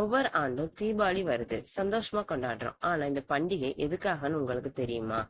ஒவ்வொரு ஆண்டும் தீபாவளி வருது. சந்தோஷமா கொண்டாடுறோம். ஆனா இந்த பண்டிகை எதுக்காகன்னு உங்களுக்கு தெரியுமா?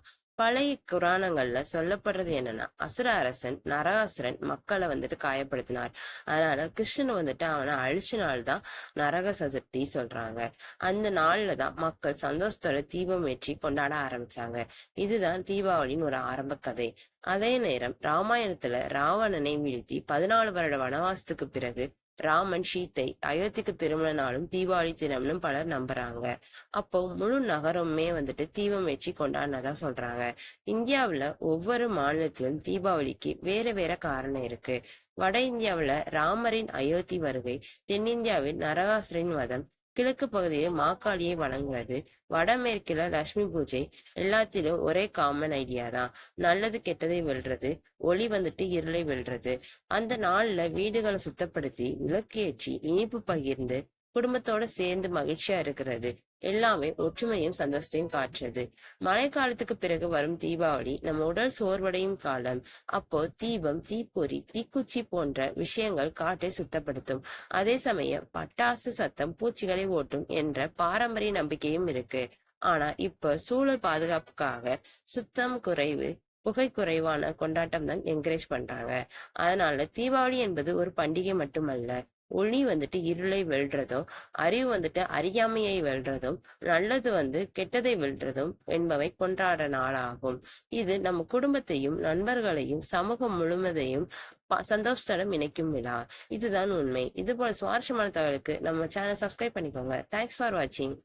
பழைய புராணங்கள்ல சொல்லப்படுறது என்னன்னா அசுர அரசன் நரகாசுரன் மக்களை வந்துட்டு காயப்படுத்தினார். அதனால கிருஷ்ணன் வந்துட்டு அவனை அழிச்ச நாள் தான் நரக சதுர்த்தி சொல்றாங்க. அந்த நாள்ல தான் மக்கள் சந்தோஷத்தோட தீபம் ஏற்றி கொண்டாட ஆரம்பிச்சாங்க. இதுதான் தீபாவளின்னு ஒரு ஆரம்ப கதை. அதே நேரம் ராமாயணத்துல ராவணனை வீழ்த்தி பதினாலு வருட வனவாசத்துக்கு பிறகு ராமன் சீத்தை அயோத்திக்கு திருமண நாளும் தீபாவளி தினம்னு பலர் நம்புறாங்க. அப்போ முழு நகரமுமே வந்துட்டு தீபம் வச்சு கொண்டாடினதா சொல்றாங்க. இந்தியாவுல ஒவ்வொரு மாநிலத்திலும் தீபாவளிக்கு வேற வேற காரணம் இருக்கு. வட இந்தியாவுல ராமரின் அயோத்தி வருகை தென்னிந்தியாவில் நரகாசுரின் வதம் கிழக்கு பகுதியில் மாக்காளியை வழங்குவது வடமேற்குல லட்சுமி பூஜை எல்லாத்திலும் ஒரே காமன் ஐடியா தான். நல்லது கெட்டதை வெல்றது ஒளி வந்துட்டு இருளை வெல்றது. அந்த நாள்ல வீடுகளை சுத்தப்படுத்தி விளக்கு ஏற்றி இனிப்பு பகிர்ந்து குடும்பத்தோட சேர்ந்து மகிழ்ச்சியா இருக்கிறது. எல்லாமே ஒற்றுமையும் சந்தோஷத்தையும் காட்டுறது. மழைக்காலத்துக்கு பிறகு வரும் தீபாவளி நம்ம உடல் சோர்வடையும் காலம். அப்போ தீபம் தீப்பொறி தீக்குச்சி போன்ற விஷயங்கள் காட்டை சுத்தப்படுத்தும். அதே சமயம் பட்டாசு சத்தம் பூச்சிகளை ஓட்டும் என்ற பாரம்பரிய நம்பிக்கையும் இருக்கு. ஆனா இப்ப சூழல் பாதுகாப்புக்காக சுத்தம் குறைவு புகை குறைவான கொண்டாட்டம் தான் என்கரேஜ் பண்றாங்க. அதனால தீபாவளி என்பது ஒரு பண்டிகை மட்டுமல்ல ஒளி வந்துட்டு இருளை வெல்றதும் அறிவு வந்துட்டு அறியாமையை வெல்றதும் நல்லது வந்து கெட்டதை வெல்றதும் என்பவை கொண்டாட நாளாகும். இது நம்ம குடும்பத்தையும் நண்பர்களையும் சமூகம் முழுவதையும் ப- சந்தோஷத்துடன் இணைக்கும் விழா. இதுதான் உண்மை. இது போல சுவாரஸ்யமான தகவலுக்கு நம்ம சேனல் சப்ஸ்கிரைப் பண்ணிக்கோங்க. தேங்க்ஸ் ஃபார் வாட்சிங்